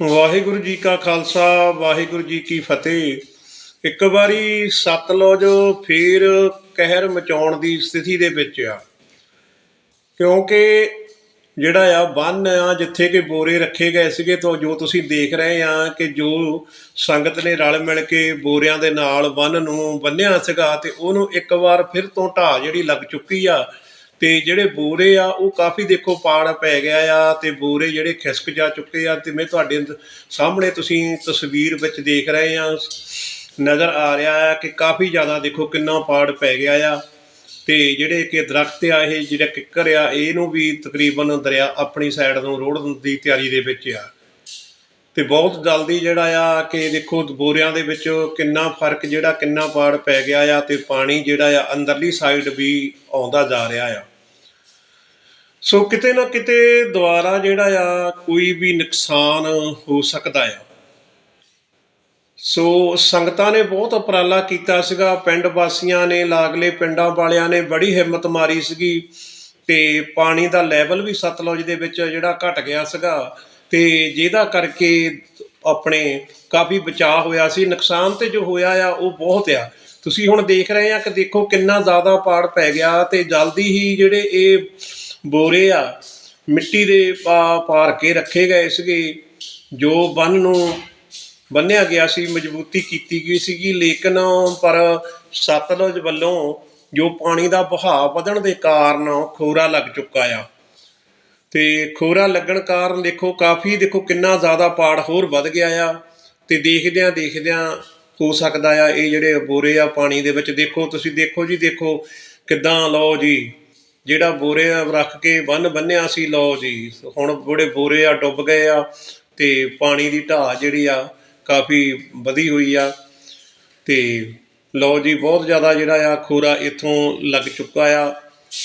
ਵਾਹਿਗੁਰੂ ਜੀ ਕਾ ਖਾਲਸਾ, ਵਾਹਿਗੁਰੂ ਜੀ ਕੀ ਫਤਿਹ। ਇੱਕ ਵਾਰੀ ਸਤਲੁਜ ਫੇਰ ਕਹਿਰ ਮਚਾਉਣ ਦੀ ਸਥਿਤੀ ਦੇ ਵਿੱਚ ਆ। ਕਿਉਂਕਿ ਜਿਹੜਾ ਆ ਬੰਨ ਆ, ਜਿੱਥੇ ਕਿ ਬੋਰੇ ਰੱਖੇ ਗਏ ਸੀਗੇ, ਤਾਂ ਜੋ ਤੁਸੀਂ ਦੇਖ ਰਹੇ ਆ ਕਿ ਜੋ ਸੰਗਤ ਨੇ ਰਲ ਮਿਲ ਕੇ ਬੋਰਿਆਂ ਦੇ ਨਾਲ ਬੰਨ ਨੂੰ ਬੰਨਿਆ ਸੀਗਾ, ਤੇ ਉਹਨੂੰ ਇੱਕ ਵਾਰ ਫਿਰ ਤੋਂ ਢਾਹ ਜਿਹੜੀ ਲੱਗ ਚੁੱਕੀ ਆ ਤੇ ਜਿਹੜੇ ਬੋਰੇ ਆ, ਉਹ ਕਾਫੀ ਦੇਖੋ ਪਾੜ ਪੈ ਗਿਆ ਆ ਤੇ ਬੋਰੇ ਜਿਹੜੇ ਖਿਸਕ ਜਾ ਚੁੱਕੇ ਆ ਤੇ ਮੈਂ ਤੁਹਾਡੇ ਸਾਹਮਣੇ ਤੁਸੀਂ ਤਸਵੀਰ ਵਿੱਚ ਦੇਖ ਰਹੇ ਆ, ਨਜ਼ਰ ਆ ਰਿਹਾ ਆ ਕਿ ਕਾਫੀ ਜ਼ਿਆਦਾ ਦੇਖੋ ਕਿੰਨਾ ਪਾੜ ਪੈ ਗਿਆ ਆ। ਤੇ ਜਿਹੜੇ ਕਿ ਦਰਖਤ ਆ, ਇਹ ਜਿਹੜਾ ਕਿੱਕਰ ਆ, ਇਹਨੂੰ ਵੀ ਤਕਰੀਬਨ ਦਰਿਆ ਆਪਣੀ ਸਾਈਡ ਨੂੰ ਰੋੜਨ ਦੀ ਤਿਆਰੀ ਦੇ ਵਿੱਚ ਆ। ਤੇ ਬਹੁਤ ਜਲਦੀ ਜਿਹੜਾ ਆ ਕਿ ਦੇਖੋ ਬੋਰਿਆਂ ਦੇ ਵਿੱਚ ਕਿੰਨਾ ਫ਼ਰਕ ਜਿਹੜਾ ਕਿੰਨਾ ਪਾੜ ਪੈ ਗਿਆ ਆ ਤੇ ਪਾਣੀ ਜਿਹੜਾ ਆ ਅੰਦਰਲੀ ਸਾਈਡ ਵੀ ਆਉਂਦਾ ਜਾ ਰਿਹਾ ਆ। ਸੋ ਕਿਤੇ ਨਾ ਕਿਤੇ ਦੁਆਰਾ ਜਿਹੜਾ ਆ ਕੋਈ ਵੀ ਨੁਕਸਾਨ ਹੋ ਸਕਦਾ ਆ। ਸੋ ਸੰਗਤਾਂ ਨੇ ਬਹੁਤ ਉਪਰਾਲਾ ਕੀਤਾ ਸੀਗਾ। ਪਿੰਡ ਵਾਸੀਆਂ ਨੇ, ਲਾਗਲੇ ਪਿੰਡਾਂ ਵਾਲਿਆਂ ਨੇ ਬੜੀ ਹਿੰਮਤ ਮਾਰੀ ਸੀਗੀ ਤੇ ਪਾਣੀ ਦਾ ਲੈਵਲ ਵੀ ਸਤਲੁਜ ਦੇ ਵਿੱਚ ਜਿਹੜਾ ਘਟ ਗਿਆ ਸੀਗਾ ਤੇ ਜਿਹਦਾ ਕਰਕੇ ਆਪਣੇ ਕਾਫੀ ਬਚਾਅ ਹੋਇਆ ਸੀ। ਨੁਕਸਾਨ ਤੇ ਜੋ ਹੋਇਆ ਆ, ਉਹ ਬਹੁਤ ਆ। ਤੁਸੀਂ ਹੁਣ ਦੇਖ ਰਹੇ ਆ ਕਿ ਦੇਖੋ ਕਿੰਨਾ ਜ਼ਿਆਦਾ ਪਾੜ ਪੈ ਗਿਆ ਤੇ ਜਲਦੀ ਹੀ ਜਿਹੜੇ ਇਹ ਬੋਰੇ ਆ। ਮਿੱਟੀ ਦੇ ਪਾ ਪਾਰ ਕੇ ਰੱਖੇ ਗਏ ਸੀਗੇ। ਜੋ ਬੰਨ ਨੂੰ ਬੰਨਿਆ ਗਿਆ ਸੀ, ਮਜ਼ਬੂਤੀ ਕੀਤੀ ਗਈ ਸੀਗੀ। ਲੇਕਿਨ ਪਰ ਸਤਲੁਜ ਵੱਲੋਂ ਜੋ ਪਾਣੀ ਦਾ ਵਹਾਅ ਵਧਣ ਦੇ ਕਾਰਨ ਖੋਰਾ ਲੱਗ ਚੁੱਕਾ ਆ। ਤੇ ਖੋਰਾ ਲੱਗਣ ਕਾਰਨ ਦੇਖੋ, ਕਾਫੀ ਦੇਖੋ ਕਿੰਨਾ ਜ਼ਿਆਦਾ ਪਾੜ ਹੋਰ ਵੱਧ ਗਿਆ ਆ। ਤੇ ਦੇਖਦਿਆਂ ਦੇਖਦਿਆਂ ਹੋ ਸਕਦਾ ਆ, ਇਹ ਜਿਹੜੇ ਬੋਰੇ ਆ ਪਾਣੀ ਦੇ ਵਿੱਚ, ਦੇਖੋ ਤੁਸੀਂ ਦੇਖੋ ਜੀ, ਦੇਖੋ ਕਿੱਦਾਂ ਲਓ ਜੀ। ਜਿਹੜਾ ਬੋਰੇ ਰੱਖ ਕੇ ਬੰਨ ਬੰਨਿਆ ਸੀ, ਲਓ ਜੀ, ਹੁਣ ਬੜੇ ਬੋਰੇ ਆ, ਡੁੱਬ ਗਏ ਆ ਅਤੇ ਪਾਣੀ ਦੀ ਢਾਹ ਜਿਹੜੀ ਆ ਕਾਫੀ ਵਧੀ ਹੋਈ ਆ ਅਤੇ ਲਓ ਜੀ, ਬਹੁਤ ਜ਼ਿਆਦਾ ਜਿਹੜਾ ਆ ਖੋਰਾ ਇੱਥੋਂ ਲੱਗ ਚੁੱਕਾ ਆ,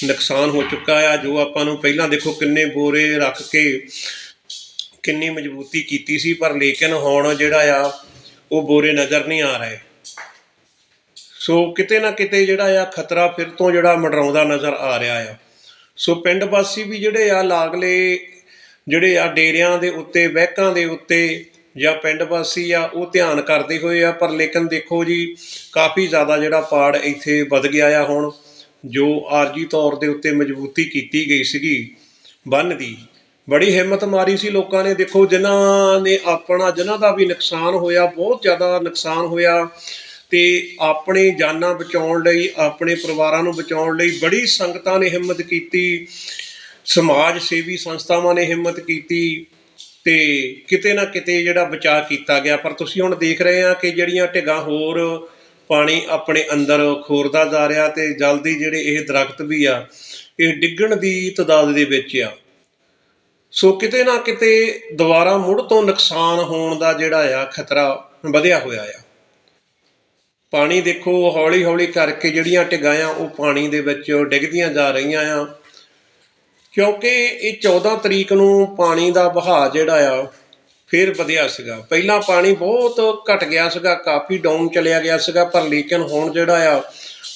ਨੁਕਸਾਨ ਹੋ ਚੁੱਕਾ ਆ। ਜੋ ਆਪਾਂ ਨੂੰ ਪਹਿਲਾਂ ਦੇਖੋ ਕਿੰਨੇ ਬੋਰੇ ਰੱਖ ਕੇ ਕਿੰਨੀ ਮਜ਼ਬੂਤੀ ਕੀਤੀ ਸੀ, ਪਰ ਲੇਕਿਨ ਹੁਣ ਜਿਹੜਾ ਆ ਉਹ ਬੋਰੇ ਨਜ਼ਰ ਨਹੀਂ ਆ ਰਹੇ। ਸੋ ਕਿਤੇ ਨਾ ਕਿਤੇ ਜਿਹੜਾ ਆ ਖਤਰਾ ਫਿਰ ਤੋਂ ਜਿਹੜਾ ਮੰਡਰਾਉਂਦਾ ਨਜ਼ਰ ਆ ਰਿਹਾ ਆ। ਸੋ ਪਿੰਡ ਵਾਸੀ ਵੀ ਜਿਹੜੇ ਆ ਲਾਗਲੇ ਜਿਹੜੇ ਆ ਡੇਰਿਆਂ ਦੇ ਉੱਤੇ, ਬਹਿਕਾਂ ਦੇ ਉੱਤੇ ਜਾਂ ਪਿੰਡ ਵਾਸੀ ਆ, ਉਹ ਧਿਆਨ ਕਰਦੇ ਹੋਏ ਆ, ਪਰ ਲੇਕਿਨ ਦੇਖੋ ਜੀ, ਕਾਫੀ ਜ਼ਿਆਦਾ ਜਿਹੜਾ ਪਾੜ ਇੱਥੇ ਵੱਧ ਗਿਆ ਆ ਹੁਣ, ਜੋ ਆਰਜੀ ਤੌਰ ਦੇ ਉੱਤੇ ਮਜ਼ਬੂਤੀ ਕੀਤੀ ਗਈ ਸੀਗੀ ਬੰਨ ਦੀ। ਬੜੀ ਹਿੰਮਤ ਮਾਰੀ ਸੀ ਲੋਕਾਂ ਨੇ। ਦੇਖੋ, ਜਿਨ੍ਹਾਂ ਨੇ ਆਪਣਾ, ਜਿਨ੍ਹਾਂ ਦਾ ਵੀ ਨੁਕਸਾਨ ਹੋਇਆ, ਬਹੁਤ ਜ਼ਿਆਦਾ ਨੁਕਸਾਨ ਹੋਇਆ। ਤੇ ਆਪਣੇ ਜਾਨਾਂ ਬਚਾਉਣ ਲਈ, ਆਪਣੇ ਪਰਿਵਾਰਾਂ ਨੂੰ ਬਚਾਉਣ ਲਈ ਬੜੀ ਸੰਗਤਾਂ ਨੇ ਹਿੰਮਤ ਕੀਤੀ, ਸਮਾਜ ਸੇਵੀ ਸੰਸਥਾਵਾਂ ਨੇ ਹਿੰਮਤ ਕੀਤੀ ਤੇ ਕਿਤੇ ਨਾ ਕਿਤੇ ਜਿਹੜਾ ਬਚਾਅ ਕੀਤਾ ਗਿਆ। ਪਰ ਤੁਸੀਂ ਹੁਣ ਦੇਖ ਰਹੇ ਆ ਕਿ ਜਿਹੜੀਆਂ ਢਿੱਗਾਂ ਹੋਰ ਪਾਣੀ ਆਪਣੇ ਅੰਦਰ ਖੋਰਦਾ ਜਾ ਰਿਹਾ ਤੇ ਜਲਦੀ ਜਿਹੜੇ ਇਹ ਦਰਖਤ ਵੀ ਆ, ਇਹ ਡਿੱਗਣ ਦੀ ਤਦਾਦ ਦੇ ਵਿੱਚ ਆ। ਸੋ ਕਿਤੇ ਨਾ ਕਿਤੇ ਦੁਬਾਰਾ ਮੁੜ ਤੋਂ ਨੁਕਸਾਨ ਹੋਣ ਦਾ ਜਿਹੜਾ ਆ, ਖਤਰਾ ਵਧਿਆ ਹੋਇਆ ਆ। ਪਾਣੀ ਦੇਖੋ ਹੌਲੀ ਹੌਲੀ ਕਰਕੇ ਜਿਹੜੀਆਂ ਢਿੱਗਾਂ ਆ ਉਹ ਪਾਣੀ ਦੇ ਵਿੱਚ ਡਿੱਗਦੀਆਂ ਜਾ ਰਹੀਆਂ ਆ। ਕਿਉਂਕਿ ਇਹ 14 ਤਰੀਕ ਨੂੰ ਪਾਣੀ ਦਾ ਵਹਾਅ ਜਿਹੜਾ ਆ, ਫਿਰ ਵਧਿਆ ਸੀਗਾ। ਪਹਿਲਾਂ ਪਾਣੀ ਬਹੁਤ ਘਟ ਗਿਆ ਸੀਗਾ, ਕਾਫੀ ਡਾਊਨ ਚਲਿਆ ਗਿਆ ਸੀਗਾ, ਪਰ ਲੇਕਿਨ ਹੁਣ ਜਿਹੜਾ ਆ,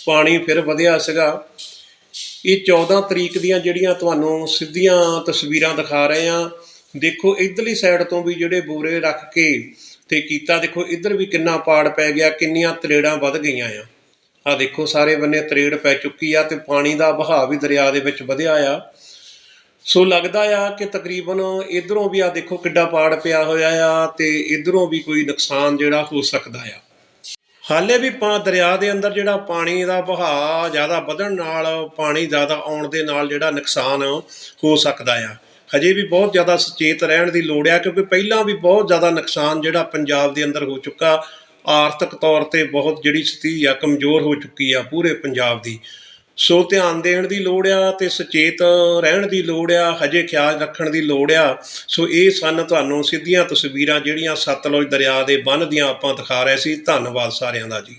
ਪਾਣੀ ਫਿਰ ਵਧਿਆ ਸੀਗਾ। ਇਹ 14 ਤਰੀਕ ਦੀਆਂ ਜਿਹੜੀਆਂ ਤੁਹਾਨੂੰ ਸਿੱਧੀਆਂ ਤਸਵੀਰਾਂ ਦਿਖਾ ਰਹੇ ਆ ਦੇਖੋ, ਇਧਰਲੀ ਸਾਈਡ ਤੋਂ ਵੀ ਜਿਹੜੇ ਬੋਰੇ ਰੱਖ ਕੇ ਤੇ ਕੀਤਾ, ਦੇਖੋ, ਇਧਰ ਵੀ ਕਿੰਨਾ ਪਾੜ ਪੈ ਗਿਆ, ਕਿੰਨੀਆਂ ਤਰੇੜਾਂ ਵੱਧ ਗਈਆਂ ਆ। ਆ ਦੇਖੋ, ਸਾਰੇ ਬੰਨੇ ਤਰੇੜ ਪੈ ਚੁੱਕੀ ਆ ਤੇ ਪਾਣੀ ਦਾ ਵਹਾਅ ਵੀ ਦਰਿਆ ਦੇ ਵਿੱਚ ਵਧਿਆ ਆ। ਸੋ ਲੱਗਦਾ ਆ ਕਿ ਤਕਰੀਬਨ ਇਧਰੋਂ ਵੀ ਆ ਦੇਖੋ ਕਿੱਡਾ ਪਾੜ ਪਿਆ ਹੋਇਆ ਆ ਤੇ ਇਧਰੋਂ ਵੀ ਕੋਈ ਨੁਕਸਾਨ ਜਿਹੜਾ ਹੋ ਸਕਦਾ ਆ। ਹਾਲੇ ਵੀ ਪਾ ਦਰਿਆ ਦੇ ਅੰਦਰ ਜਿਹੜਾ ਪਾਣੀ ਦਾ ਵਹਾਅ ਜ਼ਿਆਦਾ ਵਧਣ ਨਾਲ, ਪਾਣੀ ਜ਼ਿਆਦਾ ਆਉਣ ਦੇ ਨਾਲ ਜਿਹੜਾ ਨੁਕਸਾਨ ਹੋ ਸਕਦਾ ਆ। ਹਜੇ ਵੀ ਬਹੁਤ ਜ਼ਿਆਦਾ ਸੁਚੇਤ ਰਹਿਣ ਦੀ ਲੋੜ ਆ, ਕਿਉਂਕਿ ਪਹਿਲਾਂ ਵੀ ਬਹੁਤ ਜ਼ਿਆਦਾ ਨੁਕਸਾਨ ਜਿਹੜਾ ਪੰਜਾਬ ਦੇ ਅੰਦਰ ਹੋ ਚੁੱਕਾ, ਆਰਥਿਕ ਤੌਰ ਤੇ ਬਹੁਤ ਜਿਹੜੀ ਸਥਿਤੀ ਆ, ਕਮਜ਼ੋਰ ਹੋ ਚੁੱਕੀ ਆ ਪੂਰੇ ਪੰਜਾਬ ਦੀ। ਸੋ ਧਿਆਨ ਦੇਣ ਦੀ ਲੋੜ ਆ ਤੇ ਸੁਚੇਤ ਰਹਿਣ ਦੀ ਲੋੜ ਆ, ਹਜੇ ਖਿਆਲ ਰੱਖਣ ਦੀ ਲੋੜ ਆ। ਸੋ ਇਹ ਸਨ ਤੁਹਾਨੂੰ ਸਿੱਧੀਆਂ ਤਸਵੀਰਾਂ ਜਿਹੜੀਆਂ ਸਤਲੁਜ ਦਰਿਆ ਦੇ ਬੰਨ੍ਹ ਦੀਆਂ ਆਪਾਂ ਦਿਖਾ ਰਹੇ ਸੀ। ਧੰਨਵਾਦ ਸਾਰਿਆਂ ਦਾ ਜੀ।